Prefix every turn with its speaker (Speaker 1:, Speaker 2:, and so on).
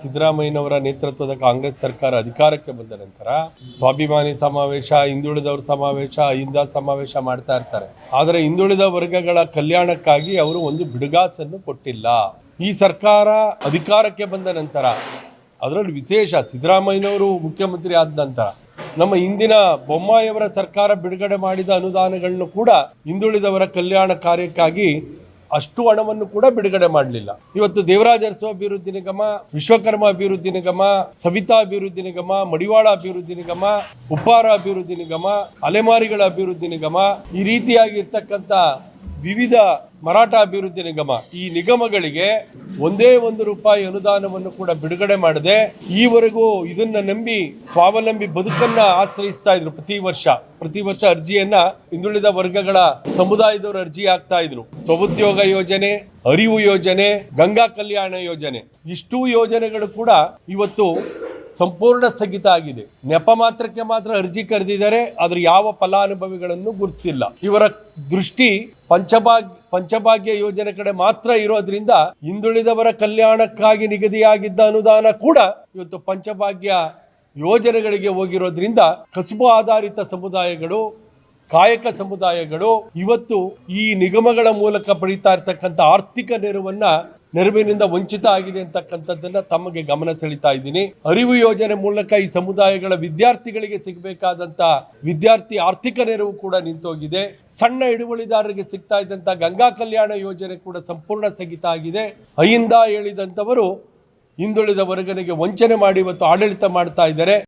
Speaker 1: ಸಿದ್ದರಾಮಯ್ಯನವರ ನೇತೃತ್ವದ ಕಾಂಗ್ರೆಸ್ ಸರ್ಕಾರ ಅಧಿಕಾರಕ್ಕೆ ಬಂದ ನಂತರ ಸ್ವಾಭಿಮಾನಿ ಸಮಾವೇಶ, ಹಿಂದುಳಿದವರ ಸಮಾವೇಶ, ಅಹಿಂದ ಸಮಾವೇಶ ಮಾಡ್ತಾ ಇರ್ತಾರೆ. ಆದರೆ ಹಿಂದುಳಿದ ವರ್ಗಗಳ ಕಲ್ಯಾಣಕ್ಕಾಗಿ ಅವರು ಒಂದು ಬಿಡುಗಾಸನ್ನು ಕೊಟ್ಟಿಲ್ಲ. ಈ ಸರ್ಕಾರ ಅಧಿಕಾರಕ್ಕೆ ಬಂದ ನಂತರ, ಅದರಲ್ಲಿ ವಿಶೇಷ ಸಿದ್ದರಾಮಯ್ಯನವರು ಮುಖ್ಯಮಂತ್ರಿ ಆದ ನಂತರ, ನಮ್ಮ ಇಂದಿನ ಬೊಮ್ಮಾಯಿಯವರ ಸರ್ಕಾರ ಬಿಡುಗಡೆ ಮಾಡಿದ ಅನುದಾನಗಳನ್ನು ಕೂಡ ಹಿಂದುಳಿದವರ ಕಲ್ಯಾಣ ಕಾರ್ಯಕ್ಕಾಗಿ ಅಷ್ಟು ಹಣವನ್ನು ಕೂಡ ಬಿಡುಗಡೆ ಮಾಡಲಿಲ್ಲ. ಇವತ್ತು ದೇವರಾಜ ಅರಸು ಅಭಿವೃದ್ಧಿ ನಿಗಮ, ವಿಶ್ವಕರ್ಮ ಅಭಿವೃದ್ಧಿ ನಿಗಮ, ಸವಿತಾ ಅಭಿವೃದ್ಧಿ ನಿಗಮ, ಮಡಿವಾಳ ಅಭಿವೃದ್ಧಿ ನಿಗಮ, ಉಪ್ಪಾರ ಅಭಿವೃದ್ಧಿ ನಿಗಮ, ಅಲೆಮಾರಿಗಳ ಅಭಿವೃದ್ಧಿ ನಿಗಮ ಈ ರೀತಿಯಾಗಿ ಇರ್ತಕ್ಕಂಥ ವಿವಿಧ ಮರಾಠ ಅಭಿವೃದ್ಧಿ ನಿಗಮ ಈ ನಿಗಮಗಳಿಗೆ ಒಂದೇ ಒಂದು ರೂಪಾಯಿ ಅನುದಾನವನ್ನು ಕೂಡ ಬಿಡುಗಡೆ ಮಾಡದೆ ಈವರೆಗೂ ಇದನ್ನ ನಂಬಿ ಸ್ವಾವಲಂಬಿ ಬದುಕನ್ನ ಆಶ್ರಯಿಸ್ತಾ ಇದ್ರು ಪ್ರತಿ ವರ್ಷ. ಪ್ರತಿ ವರ್ಷ ಅರ್ಜಿಯನ್ನ ಹಿಂದುಳಿದ ವರ್ಗಗಳ ಸಮುದಾಯದವರು ಅರ್ಜಿ ಹಾಕ್ತಾ ಇದ್ರು. ಸ್ವಉದ್ಯೋಗ ಯೋಜನೆ, ಅರಿವು ಯೋಜನೆ, ಗಂಗಾ ಕಲ್ಯಾಣ ಯೋಜನೆ. ಇಷ್ಟೂ ಯೋಜನೆಗಳು ಕೂಡ ಇವತ್ತು ಸಂಪೂರ್ಣ ಸ್ಥಗಿತ ಆಗಿದೆ. ನೆಪ ಮಾತ್ರಕ್ಕೆ ಮಾತ್ರ ಅರ್ಜಿ ಕರೆದಿದ್ದಾರೆ ಅದರ ಯಾವ ಫಲಾನುಭವಿಗಳನ್ನು ಗುರುತಿಸಿಲ್ಲ. ಇವರ ದೃಷ್ಟಿ ಪಂಚಭಾಗ್ಯ ಪಂಚಭಾಗ್ಯ ಯೋಜನೆ ಕಡೆ ಮಾತ್ರ ಇರೋದ್ರಿಂದ ಹಿಂದುಳಿದವರ ಕಲ್ಯಾಣಕ್ಕಾಗಿ ನಿಗದಿಯಾಗಿದ್ದ ಅನುದಾನ ಕೂಡ ಇವತ್ತು ಪಂಚಭಾಗ್ಯ ಯೋಜನೆಗಳಿಗೆ ಹೋಗಿರೋದ್ರಿಂದ ಕಸುಬು ಆಧಾರಿತ ಸಮುದಾಯಗಳು, ಕಾಯಕ ಸಮುದಾಯಗಳು ಇವತ್ತು ಈ ನಿಗಮಗಳ ಮೂಲಕ ಪಡೀತಾ ಇರ್ತಕ್ಕಂಥ ಆರ್ಥಿಕ ನೆರವನ್ನ ನೆರವಿನಿಂದ ವಂಚಿತ ಆಗಿದೆ ಅಂತಕ್ಕಂಥದ್ದನ್ನ ತಮಗೆ ಗಮನ ಸೆಳೀತಾ ಇದ್ದೀನಿ. ಅರಿವು ಯೋಜನೆ ಮೂಲಕ ಈ ಸಮುದಾಯಗಳ ವಿದ್ಯಾರ್ಥಿಗಳಿಗೆ ಸಿಗಬೇಕಾದಂತ ವಿದ್ಯಾರ್ಥಿ ಆರ್ಥಿಕ ನೆರವು ಕೂಡ ನಿಂತೋಗಿದೆ. ಸಣ್ಣ ಹಿಡುವಳಿದಾರರಿಗೆ ಸಿಗ್ತಾ ಇದ್ದಂತ ಗಂಗಾ ಕಲ್ಯಾಣ ಯೋಜನೆ ಕೂಡ ಸಂಪೂರ್ಣ ಸ್ಥಗಿತ ಆಗಿದೆ. ಅಹಿಂದ ಹೇಳಿದಂಥವರು ಹಿಂದುಳಿದ ವರ್ಗನಿಗೆ ವಂಚನೆ ಮಾಡಿ ಇವತ್ತು ಆಡಳಿತ ಮಾಡ್ತಾ ಇದ್ದಾರೆ.